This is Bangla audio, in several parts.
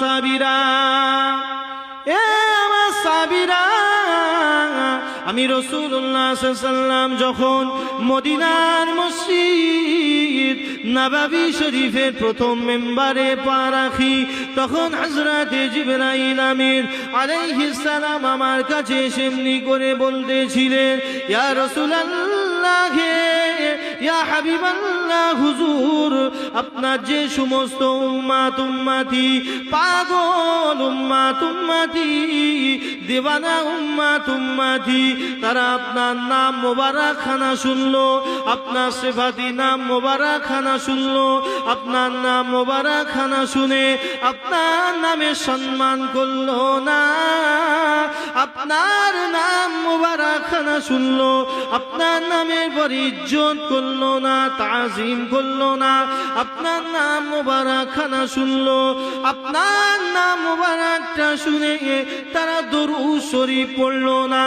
সাবিরা। সাবিরা। আমি রসুল্লাহ যখন মদিনার মসজিদ নাবাবি শরীফের প্রথম মেম্বারে পা রাখি, তখন হজরতে জিবরাইল আমির সালাম আমার কাছে সেমনি করে বলতেছিলেন, ইয়া রসুলাল্লাহ হে ইয়া হাবিবাল্লাহ হুজুর? আপনার যে সমস্ত উম্মাত উম্মাতি, পাগল উম্মাত উম্মাতি দেওয়ানা উম্মাত উম্মাতি, তারা আপনার নাম মোবারক খানা শুনলো, আপনার সেফাতি নাম মোবারক খানা শুনলো, আপনার নাম মোবারক খানা শুনে আপনার নামে সম্মান করল না। আপনার নাম মোবারক খানা শুনলো, আপনার নামের পর ইজ্জত করল না তাজিম করল না। আপনার নাম মোবারক খানা শুনলো। আপনার নাম মোবারকটা শুনে তারা দরু শরীফ পড়ল না।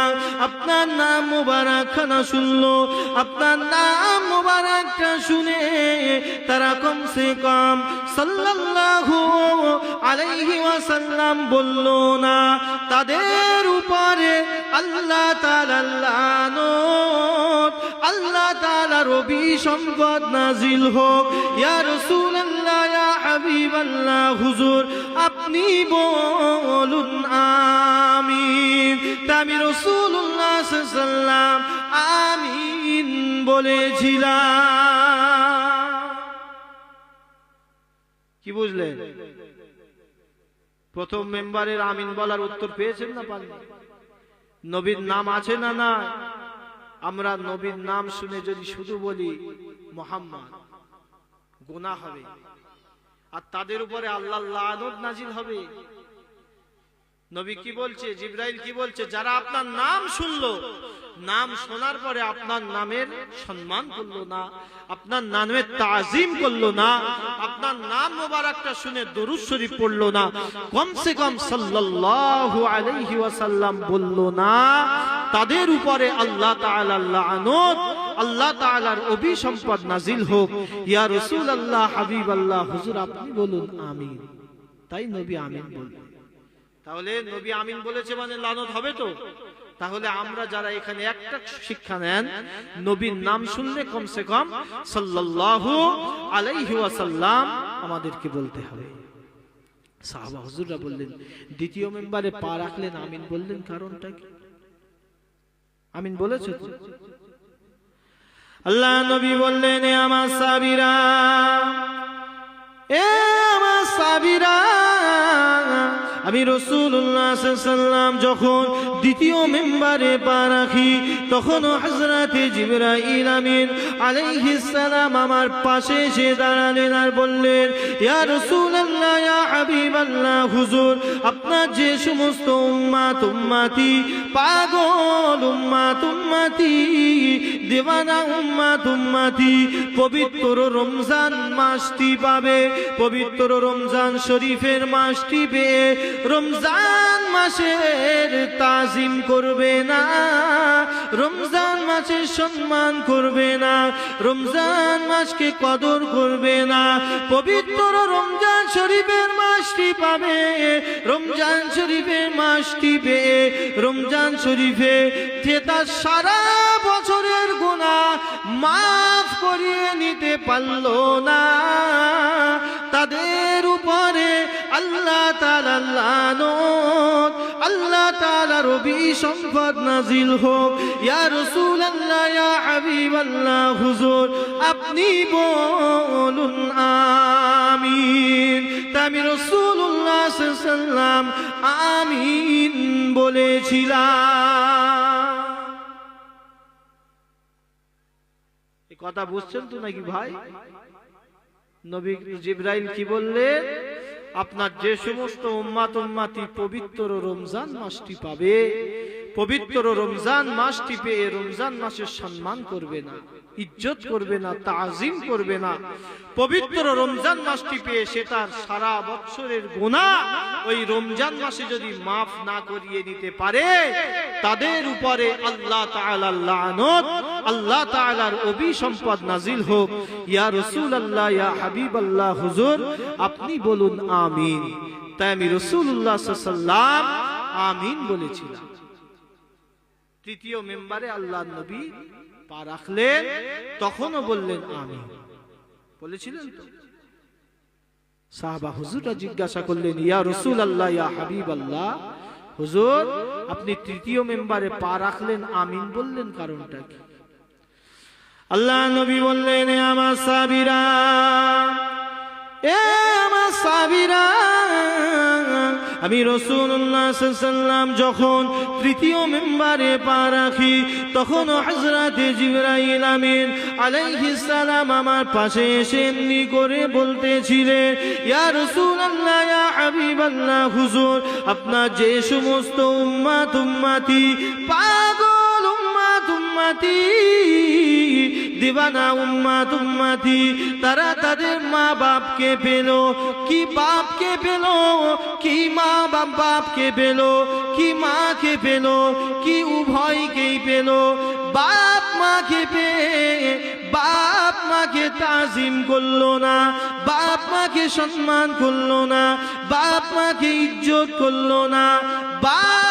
আপনার নাম মোবারক খানা শুনলো। আপনার নাম মোবারকটা শুনে তারা কমসে কম সাল্লাল্লাহু আলাইহি ওয়াসাল্লাম বলল না। তাদের উপরে আল্লাহ লানত, আল্লাহ তাআলার অভিসম্পদ নাজিল হোক। ইয়া রাসূলুল্লাহ হাবিবাল্লাহ, হুজুর, আপনি বলুন, আমিন। আমি রাসূলুল্লাহ আলাইহি আমিন বলেছিলাম। কি বুঝলেন? প্রথম মেম্বারের আমিন বলার উত্তর পেয়েছেন না পাননি? নবীর নাম আছে না না আমরা নবীর নাম শুনে যদি শুধু বলি মোহাম্মদ। গোনা হবে। আর তাদের উপরে আল্লাহ নাজিল হবে। নবী কি বলছে? জিব্রাইল কি বলছে? যারা আপনার নাম শুনলো, নাম শোনার পরে আপনার নামের সম্মান করল না, আপনার নামের তাজিম করল না, আপনার নাম মোবারকটা শুনে দরুদ শরীফ পড়ল না, কমসে কম সাল্লাল্লাহু আলাইহি ওয়াসাল্লাম বলল না, তাদের উপরে আল্লাহ তাআলা লানত আল্লাহ তাআলার অভিসম্পদ নাজিল হোক। ইয়া রাসূলুল্লাহ, হাবিবাল্লাহ, হুজুর, আপনি বলুন আমিন। তাই নবী আমিন বললেন তাহলে নবী আমিন বলেছে মানে লানত হবে তো? তাহলে আমরা যারা এখানে একটা শিক্ষা নেন, নবীর নাম শুনলে কমসে কম সাল্লাল্লাহু আলাইহি ওয়াসাল্লাম আমাদেরকে বলতে হবে। সাহাবা হুজুররা বললেন, দ্বিতীয় মেম্বারে পা রাখলেন, আমিন বললেন কারণটা কি? আমিন বলেছ তো? আল্লাহ নবী বললেন, এ আমার সাবিরা, এ আমার সাবিরা, আমি রসুল্লাহ সাল্লাম যখন দ্বিতীয় মেম্বারে পা রাখি তখন হজরতে জিবরাইল আমিন আলাইহিস সালাম আমার পাশে এসে দাঁড়ালেন আর বললেন, ইয়া রাসূলুল্লাহ হাবিবাল্লাহ হুজুর, আপনার যে সমস্ত উম্মাত উম্মাতি পাগল উম্মাত উম্মাতি দেওয়ানা উম্মাত উম্মাতি পবিত্র রমজান মাসটি পাবে, পবিত্র রমজান শরীফের মাসটি পেয়ে রমজান মাসের তাজিম করবে না, রমজান মাসের সম্মান করবে না, রমজান মাসকে কদর করবে না, পবিত্র রমজান শরীফের মাসটি পাবে। রমজান শরীফের মাসটি পেয়ে রমজান শরীফে যে তার সারা বছরের গুণা মাফ করিয়ে নিতে পারল না। তাদের উপরে আল্লাহ তাআলা লানত, আল্লাহ তাআলা রবি সম্পদ নাজিল হোক। ইয়া রাসূলুল্লাহ, ইয়া হাবিবাল্লাহ, হুজুর, আপনি বলুন, আমিন। তা আমি ওয়াসাল্লাম আমিন বলেছিলাম। কথা বুঝছেন তো নাকি ভাই? নবী জিব্রাইল কি বললেন? আপনার যে সমস্ত উম্মাত উম্মাতি পবিত্র রমজান মাসটি পাবে, পবিত্র রমজান মাসটি পেয়ে রমজান মাসের সম্মান করবে না। ইজ্জত করবে না, তাজিম করবে না। পবিত্র রমজান মাসটি পেয়ে সে তার সারা বৎসরের গুণা ওই রমজান মাসে যদি মাফ না করিয়ে নিতে পারে, তাদের উপরে আল্লাহ আল্লাহ তাআলার অভিসম্পদ নাজিল হোক। ইয়া রাসূলুল্লাহ, ইয়া হাবিবাল্লাহ, হুজুর, আপনি বলুন আমিন। তাই আমি রসুল্লাহ সাল্লাম আমিন বলেছিলাম। তৃতীয় মেম্বারে আল্লাহ নবী পা রাখলেন, তখনও বললেন, আমিন। বলেছিলেন তো। জিজ্ঞাসা করলেন, ইয়া রসুল আল্লাহ ইয়া হাবিব আল্লাহ হুজুর, আপনি তৃতীয় মেম্বারে পা রাখলেন, আমিন বললেন, কারণটা কি? আল্লাহ নবী বললেন আমার সাবিরা এ আমার সাবিরা আমি রসুল্লাহ যখন তৃতীয় মেম্বারে পা রাখি তখন হজরতে জিবরাইল আমিন সালাম আমার পাশে এসে এমনি করে বলতেছিলেন, ইয়া রাসূলুল্লাহ, ইয়া হাবিবাল্লাহ, হুজুর, আপনার যে সমস্ত উম্মাত উম্মাতি, পাগল উম্মাত উম্মাতি দিবানা উম্মাত উম্মাতি, তারা তাদের মা বাপকে পেল। কি বাপকে পেল? কি মা বাপ বাপকে পেল? কি মাকে পেল? কি উভয়কেই পেল? বাপ মাকে পেয়ে, বাপ মাকে তাজিম করল না, বাপ মাকে সম্মান করল না, বাপ মাকে ইজ্জত করল না, বাপ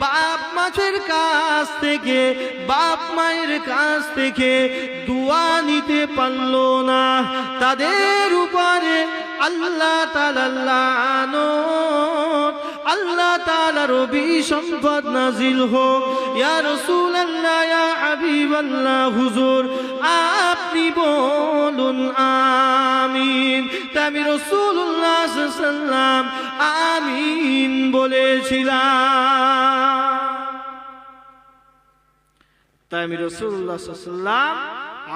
বাপ মাছের কাছ থেকে, বাপ মায়ের কাছ থেকে দোয়া নিতে পারল না। তাদের উপরে আল্লাহ তালাল্লাহ আল্লাহ তালা রবি সম্পদ নাজিল হোক। ইয়া রসুল আল্লাহ ইয়া হুজুর, আপনি বলুন, আমিন। তা আমি রসুল্লাহ সাল্লাম আমিন বলেছিলাম। তাই আমি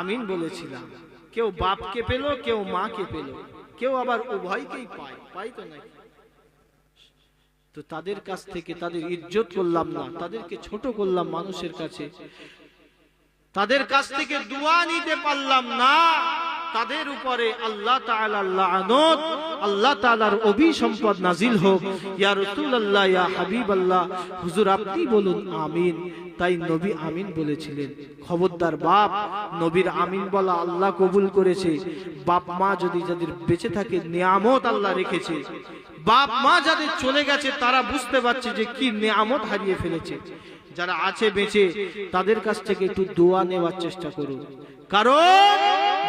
আমিন বলেছিলাম। কেউ বাপকে পেল, কেউ মাকে পেল। কেউ আবার উভয়কেই পায়, পাই তো নাকি? তো তাদের কাছ থেকে তাদের ইজ্জত করলাম না। তাদেরকে ছোট করলাম মানুষের কাছে। তাদের কাছ থেকে দোয়া নিতে পারলাম না। তাদের উপরে আল্লাহ লানত আল্লাহ তাআলার অভিসম্পদ নাজিল হোক। ইয়া রাসূলুল্লাহ ইয়া হাবিবাল্লাহ হুজুর আপনি বলুন আমিন। তাই নবী আমিন বলেছিলেন। খবরদার বাপ নবীর আমিন বলা আল্লাহ কবুল করেছে। বাপ মা যদি যাদের বেঁচে থাকে নিয়ামত আল্লাহ রেখেছে। বাপ মা যাদের চলে গেছে, তারা বুঝতে পারছে যে কি নিয়ামত হারিয়ে ফেলেছে। যারা আছে বেঁচে, তাদের কাছ থেকে একটু দোয়া নেওয়ার চেষ্টা করুন। কারণ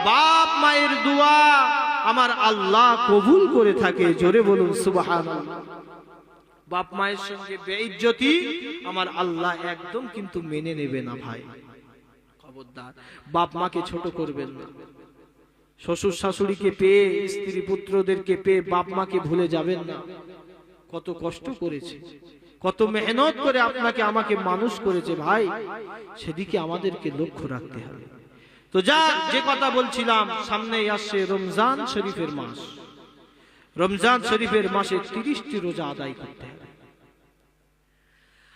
বাপ মায়ের দোয়া আমার আল্লাহ কবুল করে থাকে, জোরে বলুন সুবাহান বাপ মায়ের সঙ্গে বেইজ্জতি আমার আল্লাহ একদম কিন্তু মেনে নেবে না ভাই। খবরদার, বাপ মাকে ছোট করবেন না। শ্বশুর শাশুড়িকে পেয়ে স্ত্রী পুত্রদেরকে পেয়ে বাপ মাকে ভুলে যাবেন না কত কষ্ট করেছে কত মেহনত করে আপনাকে আমাকে মানুষ করেছে ভাই সেদিকে আমাদেরকে লক্ষ্য রাখতে হবে তো যা যে কথা বলছিলাম সামনে আসছে রমজান শরীফের মাস রমজান শরীফের মাসে তিরিশটি রোজা আদায় করতে হবে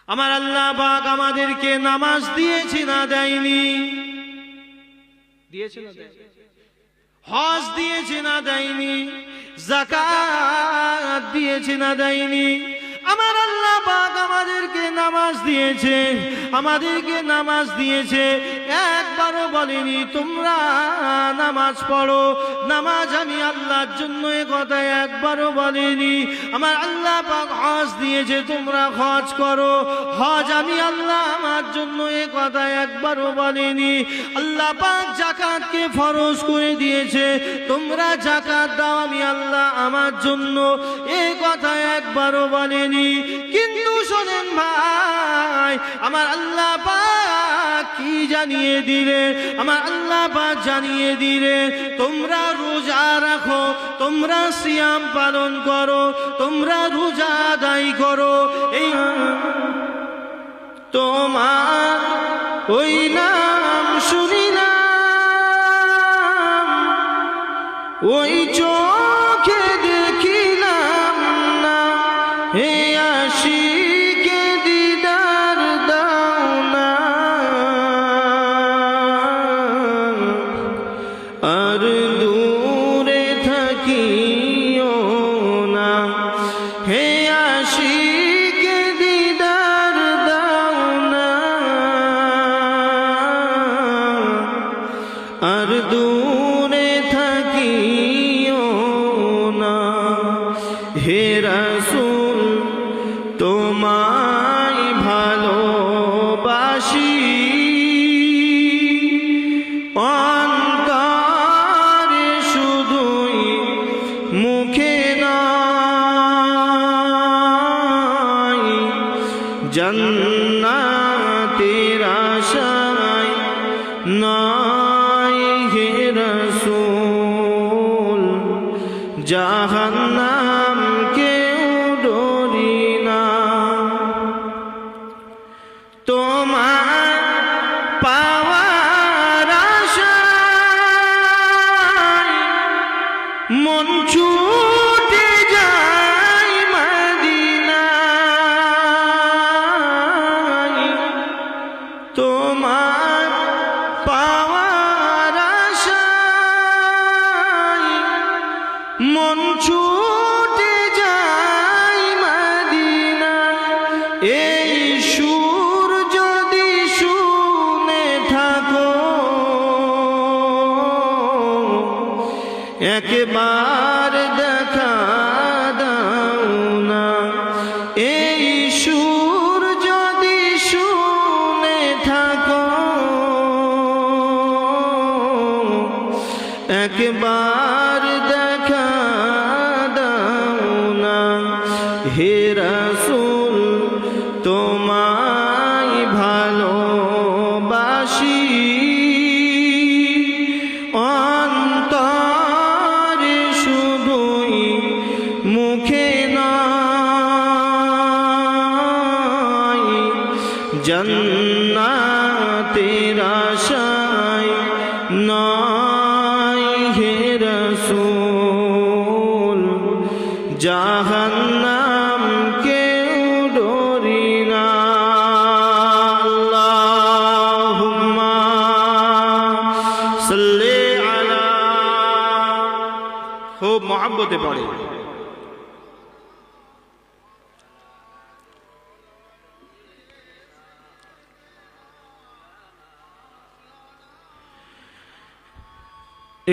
আমার আল্লাহ বাগ আমাদেরকে নামাজ দিয়েছি না দেয়নি দিয়েছে না দেয়নি হজ দিয়েছে না দেয়নি জাকাত দিয়েছে না দেয়নি। আমার আল্লাহ পাক আমাদেরকে নামাজ দিয়েছে, আমাদেরকে নামাজ দিয়েছে। একবারও বলেনি, তোমরা নামাজ পড়ো। নামাজ আমি আল্লাহর জন্য এ কথা একবারও বলেনি। আমার আল্লাহ পাক হজ দিয়েছে, তোমরা হজ করো। হজ আমি আল্লাহ আমার জন্য এ কথা একবারও বলেনি। আল্লাহ পাক জাকাতকে ফরজ করে দিয়েছে, তোমরা জাকাত দাও আমি আল্লাহ আমার জন্য। এ কথা একবারও বলেনি। কিন্তু শোনেন ভাই, আমার আল্লাহ পাক কি জানিয়ে দিলে, আমার আল্লাহ পাক জানিয়ে দিলে, তোমরা রোজা রাখো, তোমরা সিয়াম পালন করো, তোমরা রোজা আদায় করো। এই তোমার ওই নাম শুনিলাম, ওই চোখে কি না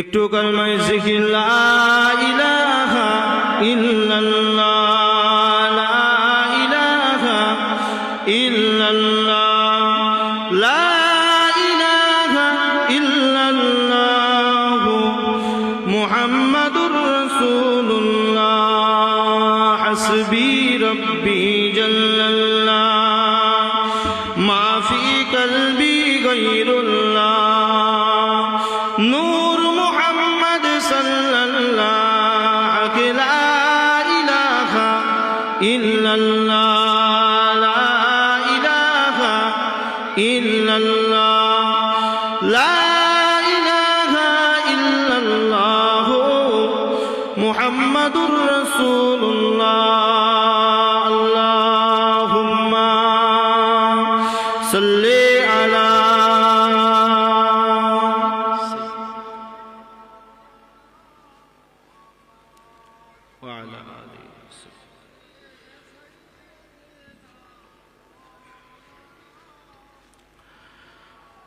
একটু কলমায় জিকির লা ইলাহা ইল্লাল্লাহ লা ইলাহা ইল্লাল্লাহ। ইল্লাল্লাহ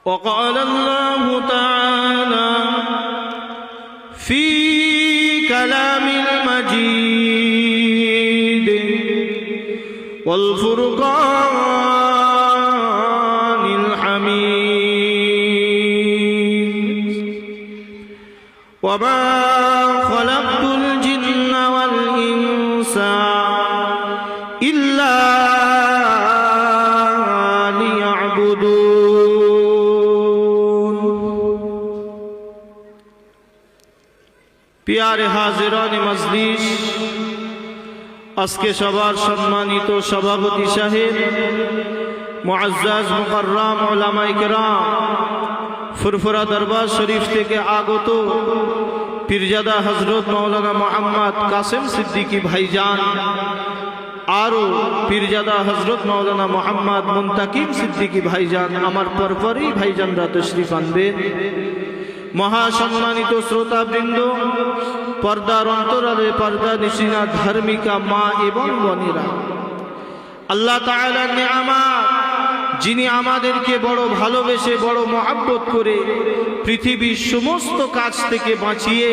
وقال الله تعالى في كلام المجيد والفرقان الحميد. وما হাজিরান মজলিস। আজকে সবার সম্মানিত সভাপতি সাহেব, মুআজ্জাজ মুকাররাম ওলামায়ে কেরাম, ফুরফুরা দরবার শরীফ থেকে আগত পীরজাদা হজরত মৌলানা মোহাম্মদ কাসেম সিদ্দিকী ভাইজান, আরও পীরজাদা হজরত মৌলানা মোহাম্মদ মুন্তাকিম সিদ্দিকী ভাইজান, আমার পরপরই ভাইজানরা তশরিফ আনবেন মহাসম্মানিত শ্রোতাবৃন্দ পর্দার অন্তরালে পর্দা নিশিনা ধর্মিকা মা এবং বনিরা। আল্লাহ যিনি আমাদেরকে বড় ভালোবেসে, বড় মহাব্বত করে পৃথিবীর সমস্ত কাজ থেকে বাঁচিয়ে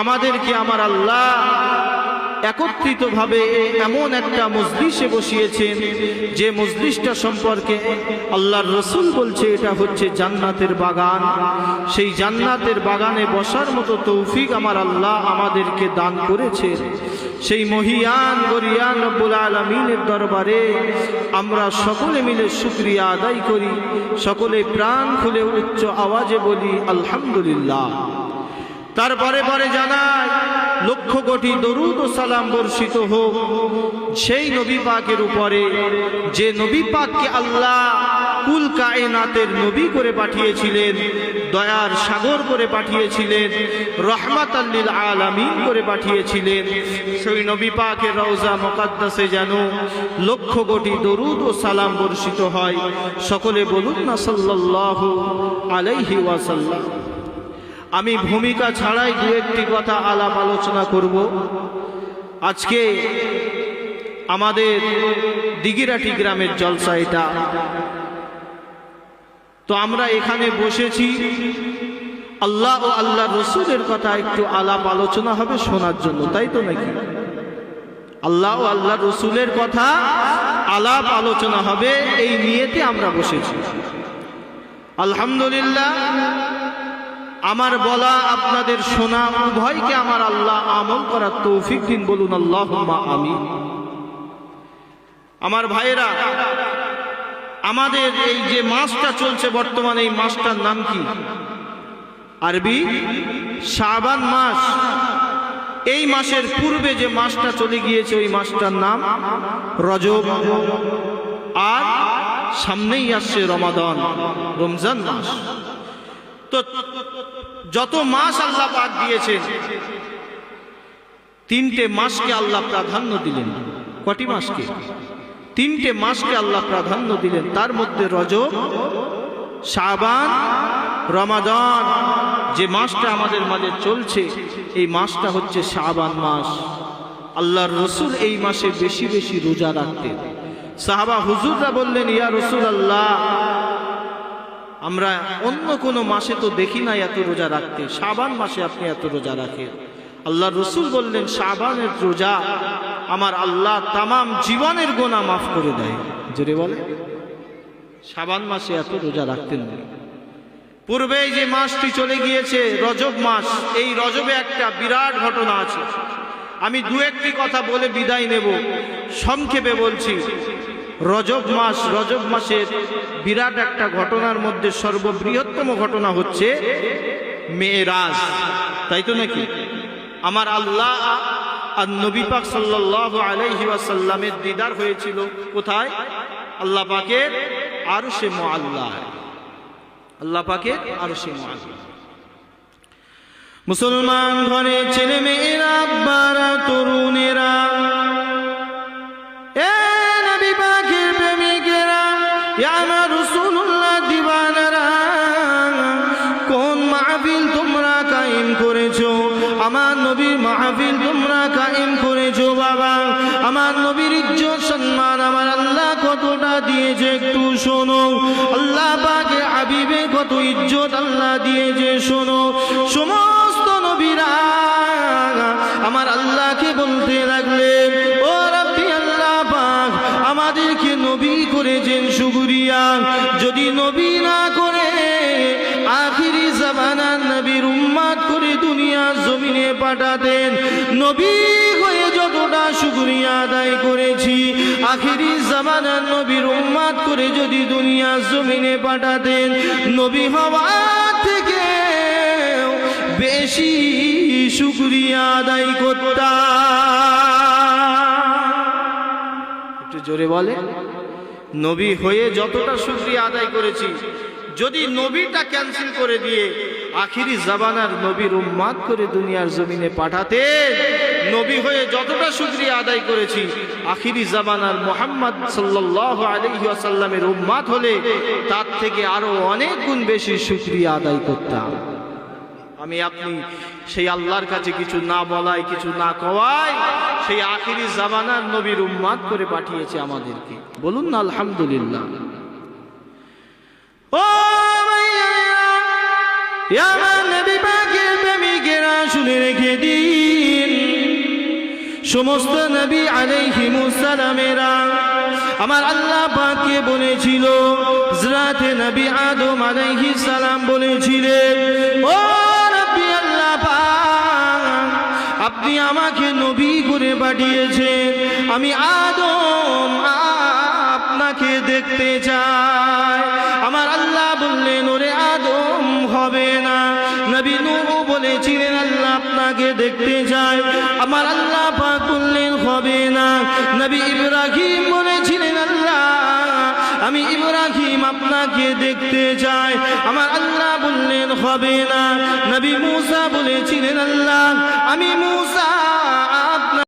আমাদেরকে আমার আল্লাহ একত্রিতভাবে এমন একটা মজলিসে বসিয়েছেন, যে মজলিসটা সম্পর্কে আল্লাহর রসুল বলছে, এটা হচ্ছে জান্নাতের বাগান। সেই জান্নাতের বাগানে বসার মতো তৌফিক আমার আল্লাহ আমাদেরকে দান করেছে সেই মহিয়ান গরিয়ান রব্বুল আলমিনের দরবারে আমরা সকলে মিলে শুক্রিয়া আদায় করি। সকলে প্রাণ খুলে উচ্চ আওয়াজে বলি, আলহামদুলিল্লাহ। তারপরে পরে জানায়, লক্ষ কোটি দরুদ ও সালাম বর্ষিত হোক। সেই নবী পাকের উপরে, যে নবী পাককে আল্লাহ কুল কায়নাতের নবী করে পাঠিয়েছিলেন, দয়ার সাগর করে পাঠিয়েছিলেন রহমাত আল্লিল আলামিন করে পাঠিয়েছিলেন, সেই নবী পাকের রওজা মোকাদ্দাসে যেন লক্ষ কোটি দরুদ ও সালাম বর্ষিত হয়। সকলে বলুন না সাল্লাল্লাহু আলাইহি ওয়াসাল্লাম। আমি ভূমিকা ছাড়াই দু একটি কথা আলাপ আলোচনা করব। আজকে আমাদের দিগিরাটি গ্রামের জলসা এটা। তো আমরা এখানে বসেছি। আল্লাহ ও আল্লাহ রসুলের কথা একটু আলাপ আলোচনা হবে শোনার জন্য, তাই তো নাকি? আল্লাহ ও আল্লাহ রসুলের কথা আলাপ আলোচনা হবে, এই নিয়েতে আমরা বসেছি। আলহামদুলিল্লাহ আমার বলা আপনাদের শোনা, উভয়কে আমার আল্লাহ আমল করার তৌফিক দিন বলুন আল্লাহ আমি আমার ভাইয়েরা, আমাদের এই যে মাসটা চলছে বর্তমানে, এই মাসটার নাম কি? আরবি, শাবান মাস। এই মাসের পূর্বে যে মাসটা চলে গিয়েছে, ওই মাসটার নাম রজব। আর সামনেই আসছে রমাদন, রমজান মাস। তো যত মাস আল্লাহ পাক দিয়েছেন, তিনটে মাসকে আল্লাহ প্রাধান্য দিলেন। কটি মাসকে? তিনটে মাসকে আল্লাহ প্রাধান্য দিলেন। তার মধ্যে রজব, শাবান, রমাদান, যে মাসটা আমাদের মাঝে চলছে, এই মাসটা হচ্ছে শাবান মাস। আল্লাহর রসুল এই মাসে বেশি বেশি রোজা রাখতেন। সাহাবা হুজুররা বললেন, ইয়া রসুল আল্লাহ আমরা অন্য কোনো মাসে তো দেখি না এত রোজা রাখতে। সাবান মাসে আপনি এত রোজা রাখেন। আল্লাহ রসুল বললেন সাবানের রোজা আমার আল্লাহ তামাম জীবনের গোনা মাফ করে দেয়। জোরে বলে। সাবান মাসে এত রোজা রাখতেন পূর্বে যে মাসটি চলে গিয়েছে, রজব মাস, এই রজবে একটা বিরাট ঘটনা আছে। আমি দু একটি কথা বলে বিদায় নেব। সংক্ষেপে বলছি রজব মাস, রজব মাসের বিরাট একটা ঘটনার মধ্যে সর্ববৃহত্তম ঘটনা হচ্ছে মেয়েরাজ। তাই তো নাকি? আমার আল্লাহ আর নবী পাক সাল্লাহ আলাইহি ওয়াসাল্লামের দিদার হয়েছিল কোথায়? আল্লাহ পাকের আরও সে আল্লাহ আল্লাহ পাকের আরও সে মুসলমান ঘরে ছেলে মেয়েরা তরুণেরা আমাদেরকে নবী করেছেন শুকরিয়া যদি নবী না করে, আখিরি জামানার নবীর উম্মাদ করে দুনিয়া জমিনে পাঠাতেন। নবী হয়ে যতটা শুকরিয়া আদায় করেছি, আখিরি জামানার নবীর উম্মাদ করে যদি দুনিয়া জমিনে পাঠাতেন, নবী হওয়া থেকে বেশি শুকরিয়া আদায় করতাম। একটু জোরে বলে। নবী হয়ে যতটা শুক্রিয়া আদায় করেছি, যদি নবীটা ক্যান্সেল করে দিয়ে আখিরি জাবানার নবীর উম্মাদ করে দুনিয়ার জমিনে পাঠাতে, নবী হয়ে যতটা শুক্রিয়া আদায় করেছি, আখিরি জাবানার মোহাম্মদ সাল্লাহ আলহি আসাল্লামের উম্মাদ হলে তার থেকে আরও অনেক গুণ বেশি শুক্রিয়া আদায় করতাম। আমি আপনি সেই আল্লাহর কাছে কিছু না বলাই, কিছু না কওয়াই, সেই আখিরি জামানার নবীর উম্মাদ করে পাঠিয়েছে আমাদেরকে। বলুন না, আলহামদুলিল্লাহ। শুনে রেখে সমস্ত নবী আলাইহিমুসালামেরা আমার আল্লাহ পাককে বলেছিল, হযরতে নবী আদম আলাইহিস সালাম বলেছিলেন, ও আপনি আমাকে নবী করে পাঠিয়েছেন। আমি আদম আপনাকে দেখতে চাই। আমার আল্লাহ বললেন, ওরে আদম, হবে না। নবী নূহ বলেছিলেন, আল্লাহ আপনাকে দেখতে চাই। আমার আল্লাহ পাক বললেন, হবে না। নবী ইব্রাহিম বলেছিলেন, আল্লাহ, আমি ইব্রাহিম আপনাকে দেখতে চাই। আমার বললেন হবে না। নবী মুসা বলেছিলেন আল্লাহ আমি মুসা